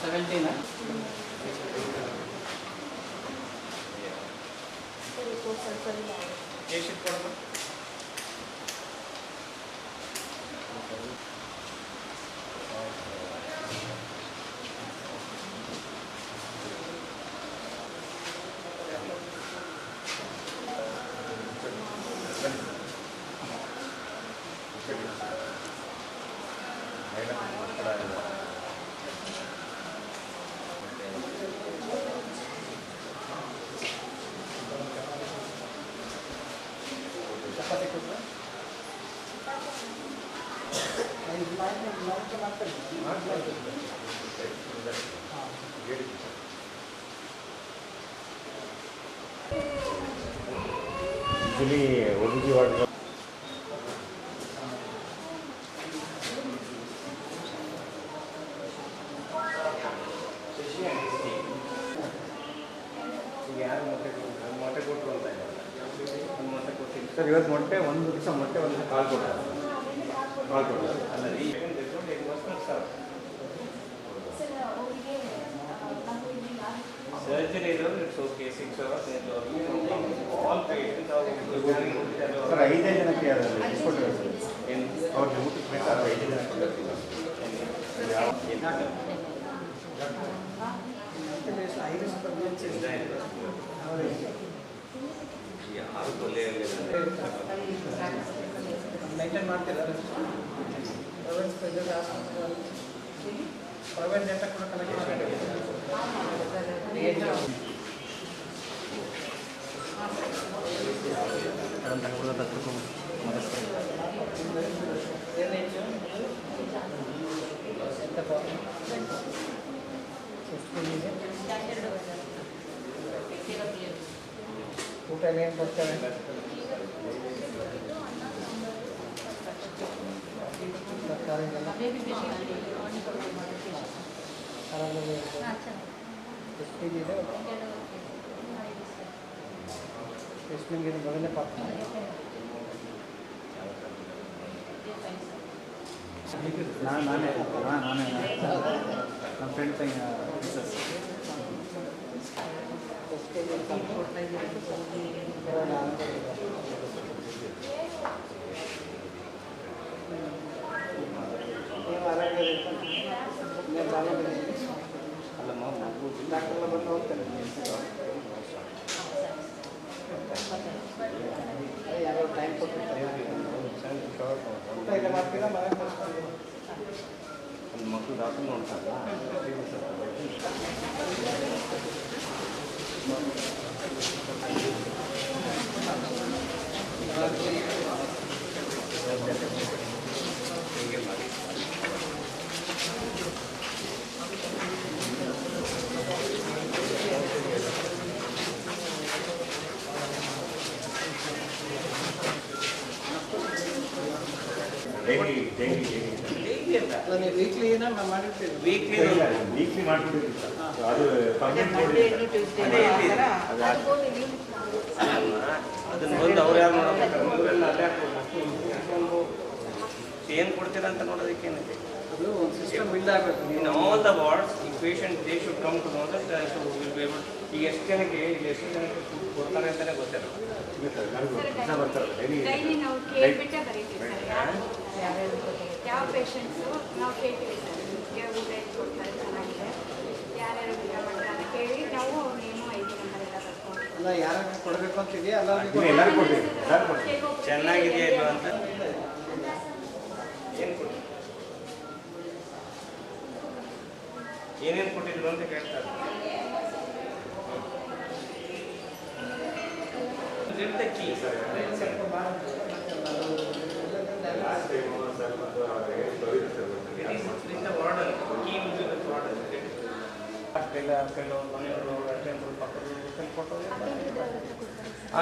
ಸೆವೆಂಟೀನ ಎಷ್ಟು ಕೊಡೋದು ಚಪಾತಿ ಕೊಟ್ಟರೆ ಇದು ಮಾಡಿ ಮಾಡಿ ಮಾಡ್ತಾರೆ ಹಾಂ usually O B G ward ಈಗ ಯಾರು ಮೊಟ್ಟೆ ಕೊಟ್ಟರು ಮೊಟ್ಟೆ ಕೊಟ್ಟರು ಅಂತ ಇದ್ದಾರೆ ಒಂದು ಮೊಟ್ಟೆ ಕೊಟ್ಟಿಲ್ಲ ಸರ್ ಇವತ್ತು ಮೊಟ್ಟೆ ಒಂದು ದಿವಸ ಮೊಟ್ಟೆ ಒಂದು ಕಾಲು ಕೊಡ ಕಾಲು ಕೊಡ ಸರ್ ಸರ್ಜರಿ ಇರೋದು it's okay six hours all patient sir ಐದೇ ಜನಕ್ಕೆ ಅದರಲ್ಲಿ ಇಸ್ಕೊಟ್ಟಿರೋದು ಸರ್ ಏನು ಅವ್ರಿಗೆ ಊಟಕ್ಕೆ ಬೇಕಾದ್ರೆ ಐದೇ ಜನ ಕೊಟ್ಟಿರ್ತೀವಿ ಯಾವ ಐರಿಸ್ ಪ್ರೆಗ್ನೆನ್ಸಿ ಯಾರು ಕೊಲೆಯಲ್ಲಿದ್ದಾರೆ ಮೈಂಟೈನ್ ಮಾಡ್ತೀರಾ ಪ್ರೈವೇಟ್ ಸ್ಪೆಷಲ್ ಪ್ರೈವೇಟ್ ಡೇಟಾ ಕೂಡ ಕಲೆಕ್ಟ್ ಮಾಡಿ ಏನೇನು ಎಂತಪ್ಪ ಎಷ್ಟು ಇದೆ ಊಟ ಏನು ಕೊಡ್ತಾರೆ ತರಕಾರಿಗೆಲ್ಲ ಆರಾಮಾಗಿ ಎಷ್ಟು ಇದೆ ಎಷ್ಟು ನಿಮಗೆ ಮೊದಲನೇ ಪಾಪ ನಾನು ನಾನೇ ನಾನು ನಾನೇ ನಮ್ಮ ಫ್ರೆಂಡ್ ತಂಗಿ ಮಿಸ್ಸಸ್ ನೀವು ಆರಾಮಿದ್ದೀರಿ ಮಕ್ಕಳು ಡಾಕ್ಟರ್ ನೋಡ್ತಾರಲ್ಲ ಹೀಗೆ ಮಾಡಿ ಡೈಲಿ ಡೈಲಿ ಹೇಗೆ ಅಂತ ಅಲ್ಲ ನೀವು ವೀಕ್ಲಿ ಏನೋ ನಾವು ಮಾಡಿರ್ತೀವಿ. ವೀಕ್ಲಿ ವೀಕ್ಲಿ ಮಾಡ್ಬಿಟ್ಟಿದ್ದೀವಿ ಸರ್ ಅದು ಪರ್ಮನೆಂಟ್ ಅದನ್ನ ಬಂದು ಅವ್ರು ಯಾರು ಅಲ್ಲೇ ಏನು ಕೊಡ್ತೀರಾ ಅಂತ ನೋಡೋದಕ್ಕೇನಿದೆ ಅದು ಒಂದು ಸಿಸ್ಟಮ್ ಬಿಲ್ಡ್ ಆಗಬೇಕು. ಇನ್ ಆಲ್ ದ ವಾರ್ಡ್ಸ್ ಈ patient they should come to know that will be able ಈಗ ಎಷ್ಟು ಜನಕ್ಕೆ ಇಲ್ಲಿ ಎಷ್ಟು ಜನಕ್ಕೆ ಫುಡ್ ಕೊಡ್ತಾರೆ ಅಂತಲೇ ಗೊತ್ತಿಲ್ಲ. ದಿವಸ ಬರ್ತಾರೆ ಡೈಲಿ ಡೈಲಿ ನಾವು ಕೇಳ್ಬಿಟ್ಟೆ ಬರೀತೀವಿ ಸರ್ ಯಾರು ಯಾವ ಪೇಷಂಟ್ಸು ನಾವು ಕೇಳ್ತೀವಿ ಸರ್ ನಿಮಗೆ ಊಟ ಎಷ್ಟು ಕೊಡ್ತಾರೆ ಚೆನ್ನಾಗಿದೆ ಯಾರ್ಯಾರು ಊಟ ಮಾಡ್ತಾರೆ ಅಂತ ಕೇಳಿ ನಾವು ನೇಮು ಐದು ನಂಬರ್ ಎಲ್ಲ ಬರ್ಕೊಂಡು. ಅಲ್ಲ ಯಾರು ಕೊಡಬೇಕು ಅಂತಿದೆಯಾ? ಎಲ್ಲರಿಗೂ ಕೊಡ್ತೀವಿ ಚೆನ್ನಾಗಿದೆಯಾ ಅಂತ? ಏನು ಏನೇನು ಕೊಟ್ಟಿದ್ರು ಅಂತ ಕೇಳ್ತಾರೆ.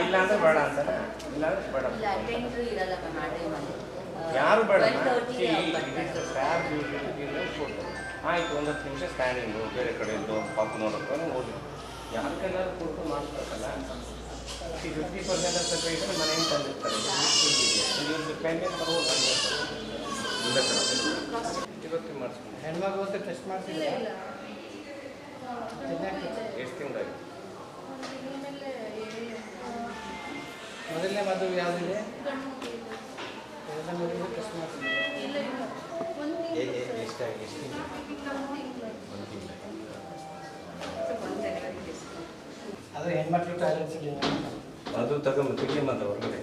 ಇಲ್ಲ ಅಂದ್ರೆ ಬೇಡ ಅಂತಾರೆ ಇಲ್ಲ ಅಂದ್ರೆ ಬೇಡ ಯಾರು ಬೇಡ ಆಯ್ತು ಒಂದು ಹತ್ತು ನಿಮಿಷ ಸ್ಕ್ಯಾನಿಂಗು ಬೇರೆ ಕಡೆಯಿಂದ ಪಾಪ ನೋಡೋಕೆ ಹೋಗಿ. ಯಾರ ಕೈಲಾದ್ರು ಕೊಟ್ಟು ಮಾಡ್ಬೇಕಲ್ಲ ಈ ಫಿಫ್ಟಿ ಪರ್ಸೆಂಟ್ ಅಂತ ಪೇಷಂಟ್ ಮನೆಯಿಂದ ತಂದಿರ್ತಾರೆ ಇವ್ರದ್ದು ಪೆಂಡಿಂಗ್ ತಗೊಂಡು ಇವತ್ತು ಮಾಡಿಸ್ಕೊಂಡು. ಹೆಣ್ಮಗು ಅಂತ ಟೆಸ್ಟ್ ಮಾಡ್ತಿದ್ರೆ ಎಷ್ಟು ತಿಂಗಳಾಗಿ ಮೊದಲನೇ ಮದುವೆ ಯಾವುದಿದೆ? ಎರಡನೇ ಮದುವೆ ಟೆಸ್ಟ್ ಮಾಡ್ತೀನಿ ಎಷ್ಟಾಗಿ ಎಷ್ಟು ದಿನ ಅದು ಹೆಣ್ಮಕ್ಳು ಟ್ಯಾಲೆಂಟ್ಸ್ ಇದೆ ಅದು ತಗೊಂಡು ತೆಗಿ ಮತ್ತೆ ಹೊರಗಡೆ.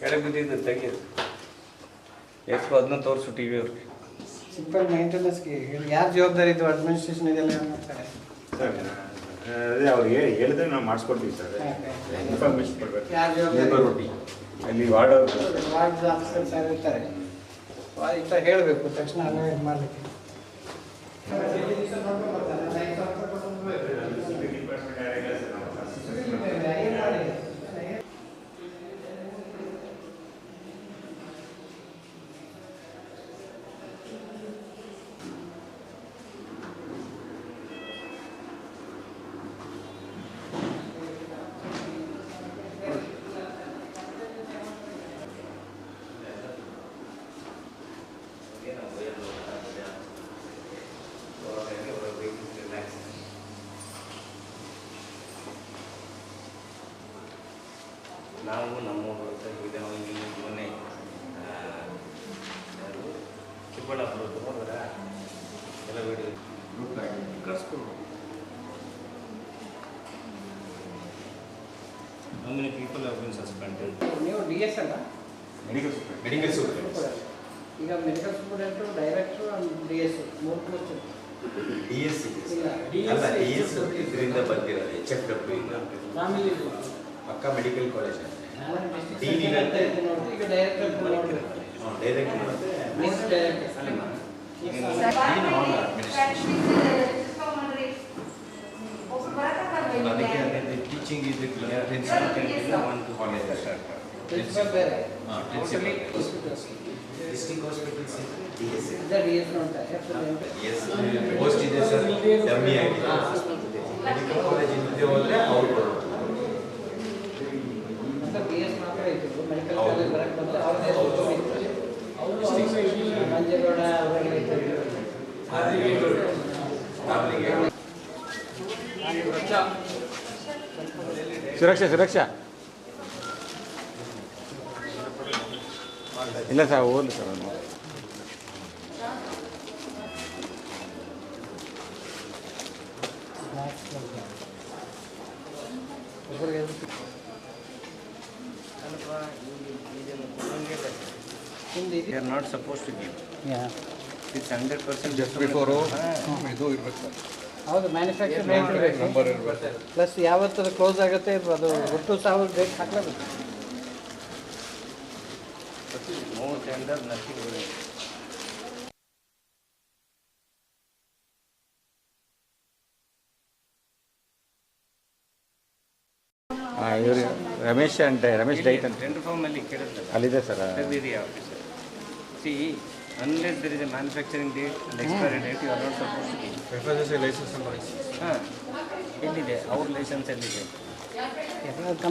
ಕೆಳಗೆ ಬಿದ್ದಿದ್ದು ತೆಗಿಯೋದು ಎಷ್ಟು ಅದನ್ನ ತೋರಿಸು ಟಿ ವಿ ಅವ್ರಿಗೆ. ಸಿಂಪಲ್ ಮೈಂಟೆನೆನ್ಸ್ಗೆ ಯಾರು ಜವಾಬ್ದಾರಿ ಇದು ಅಡ್ಮಿನಿಸ್ಟ್ರೇಷನ್ ಇದೆಲ್ಲ ಮಾಡ್ತಾರೆ? ಸರ್ ಅದೇ ಅವ್ರು ಹೇಳಿ ಹೇಳಿದ್ರೆ ನಾವು ಮಾಡಿಸ್ಕೊಡ್ತೀವಿ ಸರ್. ಇನ್ಫಾರ್ಮೇಶನ್ ಕೊಡ್ಬೇಕು. ಯಾರು ಅಲ್ಲಿ ವಾರ್ಡ್ ವಾರ್ಡ್ ಆಫೀಸರ್ ಸರ್ ಇರ್ತಾರೆ? ವಾ- ಈ ಥರ ಹೇಳಬೇಕು ತಕ್ಷಣ ಅಲ್ಲೇ ಇದು ಮಾಡಲಿಕ್ಕೆ. ನಾವು ನಮ್ಮ ಅವನಿಗೆ ಮೊನ್ನೆ ಚಿಕ್ಕಬಳ್ಳಾಪುರದ್ದು ಹೋದ್ರ ಎಲ್ಲ ವಿಡಿಯೋ ಕಳ್ಸ್ಕೊಂಡು How many people have been suspended? ನೀವು ಡಿ ಎಸ್ ಅಲ್ಲ? ಮೆಡಿಕಲ್ ಮೆಡಿಕಲ್ ಸೂಪರ್ ಈಗ medical student director D S ಮೂರು ಕೋಚ್ ಡಿ ಎಸ್ ಅಲ್ಲ ಡಿ ಎಸ್ ಇದರಿಂದ ಬಂದಿರೋದು ಎಚ್ ಎಫ್ ಡಬ್ಲ್ಯೂ ಇಂದ ಪಕ್ಕ ಮೆಡಿಕಲ್ ಕಾಲೇಜ್ ಅಂತ ಇತ್ತು ನೋಡಿ ಈಗ ಡೈರೆಕ್ಟರ್ ನೋಡಿ ಡೈರೆಕ್ಟ್ ನೆಕ್ಸ್ಟ್ ಡೈರೆಕ್ಟರ್ ಅದಕ್ಕೆ ಅದೇ ಟೀಚಿಂಗ್ ಇದು ಕಾಲೇಜ್ ಪ್ರಿನ್ಸಿಪಲ್ ಬೇರೆ ಡಿಸ್ಟಿಕ್ ಹಾಸ್ಪಿಟಲ್ಸ್ ಡಿ ಎಸ್ ಇದ್ದ ಡಿ ಎಸ್ ನೋಡ್ತಾರೆ ಎಸ್ ಪೋಸ್ಟ್ ಇದೆ ಸರ್ ಡಮ್ಮಿ ಆಗಿದೆ ಮೆಡಿಕಲ್ ಕಾಲೇಜ್ ಹಿಂದೆ ಹೋದ್ರೆ ಅವ್ರು ಬರೋದು ಅಂತ ಬಿ ಎಸ್ ಮಾತ್ರ ಇತ್ತು ಮೆಡಿಕಲ್ ಹೌದು. ಕಾಲೇಜ್ ಬರಕ್ಕೆ ಬಂದರೆ ಅವ್ರದ್ದೇ ಇತ್ತು ಮಂಜೇಗೌಡ ಅವರೆಲ್ಲ ಇತ್ತು ಫ್ಯಾಮಿಲಿಗೆ ಸುರಕ್ಷಾ ಸುರಕ್ಷಾ. ಇಲ್ಲ ಸರ್ ಓದ್ಲಿ sir They are not supposed to give. Yeah. It's hundred percent. Just before ಇದು we do ಹೌದು ಮ್ಯಾನುಫ್ಯಾಕ್ಚರ್ ಇರಬೇಕು ನಂಬರ್ ಇರ್ಬೇಕು ಪ್ಲಸ್ ಯಾವತ್ತು ಕ್ಲೋಸ್ ಆಗುತ್ತೆ ಅದು ಒಟ್ಟು ಸಾವಿರ ಹಾಕ್ಲೇಬೇಕು ಇವರು ರಮೇಶ್ ಅಂತ ರಮೇಶ್ ಡೈಟ್ ಅಂತ ಅಲ್ಲಿ. ಅಲ್ಲಿದೆ sir. See, unless there is a manufacturing date and expiry date, you are not supposed to give. License ಹಾ, ಎಲ್ಲಿದೆ? ಅವ್ರ ಲೈಸೆನ್ಸ್ ಎಲ್ಲಿದೆ?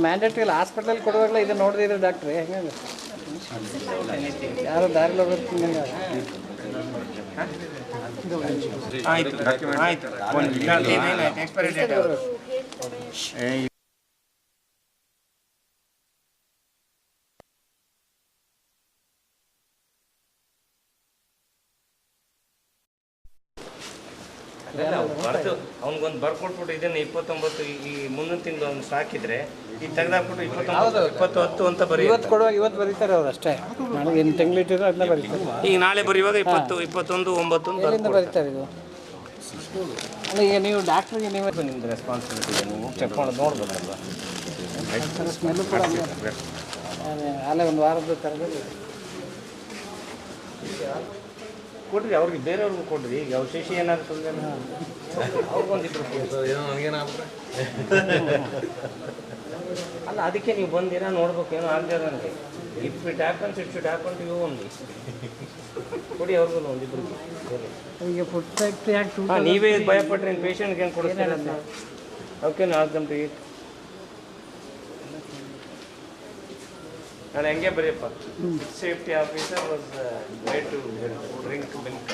ಮ್ಯಾಂಡೇಟ್ರಿ ಇಲ್ಲ. ಹಾಸ್ಪಿಟಲ್ ಕೊಡುವಾಗಲೇ ಇದು ನೋಡಿದ್ರೆ ಡಾಕ್ಟ್ರಿ ಹೆಂಗೆ ಯಾರು ದಾರಿ ಹೋಗೋದು ಆಯ್ತು ಆಯ್ತು ಎಕ್ಸ್ಪೈರಿ ಡೇಟ್ ಅವ್ನಿಗೊಂದು ಬರ್ಕೊಟ್ಬಿಟ್ಟು ಇದನ್ನ ಇಪ್ಪತ್ತೊಂಬತ್ತು ಈ- ಮುಂದಿನ ತಿಂಗಳು ಒಂದು ಸಾಕಿದ್ರೆ ಈಗ ತೆಗೆದಾಕ್ಬಿಟ್ಟು ಇಪ್ಪತ್ತೊಂಬತ್ತು ಇಪ್ಪತ್ತು ಹತ್ತು ಅಂತ ಬರೀ ಇವತ್ತು ಕೊಡುವಾಗ ಇವತ್ತು ಬರೀತಾರೆ ಅವ್ರು ಅಷ್ಟೇ. ನನಗೆ ಇನ್ನು ತಿಂಗಳಿಟ್ಟಿದ್ರೆ ಅದನ್ನ ಬರೀತಾರೆ. ಈಗ ನಾಳೆ ಬರೆಯುವಾಗ ಇಪ್ಪತ್ತು ಇಪ್ಪತ್ತೊಂದು ಒಂಬತ್ತು ಎಲ್ಲಿಂದ ಬರೀತಾರೆ ಇದು? ಅಲ್ಲ ಈಗ ನೀವು ಡಾಕ್ಟ್ರಿಗೆ ನೀವು ನಿಮ್ದು ರೆಸ್ಪಾನ್ಸಿಬಿಲಿಟಿ ಇದೆ. ನೀವು ಚೆಕ್ ಮಾಡೋದು ಸ್ಮೆಲ್ಲು ಕೂಡ ಅಲ್ಲೇ ಒಂದು ವಾರದ ತರದಲ್ಲಿ. ಕೊಡ್ರಿ ಅವ್ರಿಗೆ ಬೇರೆಯವ್ರಿಗೂ ಕೊಡ್ರಿ. ಈಗ ಅವಶೇಷ ಶಿಶಿ ಏನಾದ್ರು ತೊಂದರೆ ಅವ್ರಿಗೊಂದಿಬ್ರು ಅಲ್ಲ ಅದಕ್ಕೆ ನೀವು ಬಂದಿರ ನೋಡ್ಬೇಕು ಏನೋ ಆಗದೆ ನನಗೆ if it happens it should happen to you only ಕೊಡಿ ಅವ್ರಿಗೂ ಒಂದಿಬ್ರು ಈಗ ಫುಡ್ ಟೂ ನೀವೇ ಭಯಪಟ್ರೆ ನಿಮ್ಮ ಪೇಷಂಟ್ಗೆ ಏನು ಕೊಡಿಸ್ತೀರ ಓಕೆ ನಾಲ್ಕು ಟು ಈಟ್ ನಾನು ಹೆಂಗೆ ಬರೆಯಪ್ಪ safety officer was way to drink milk.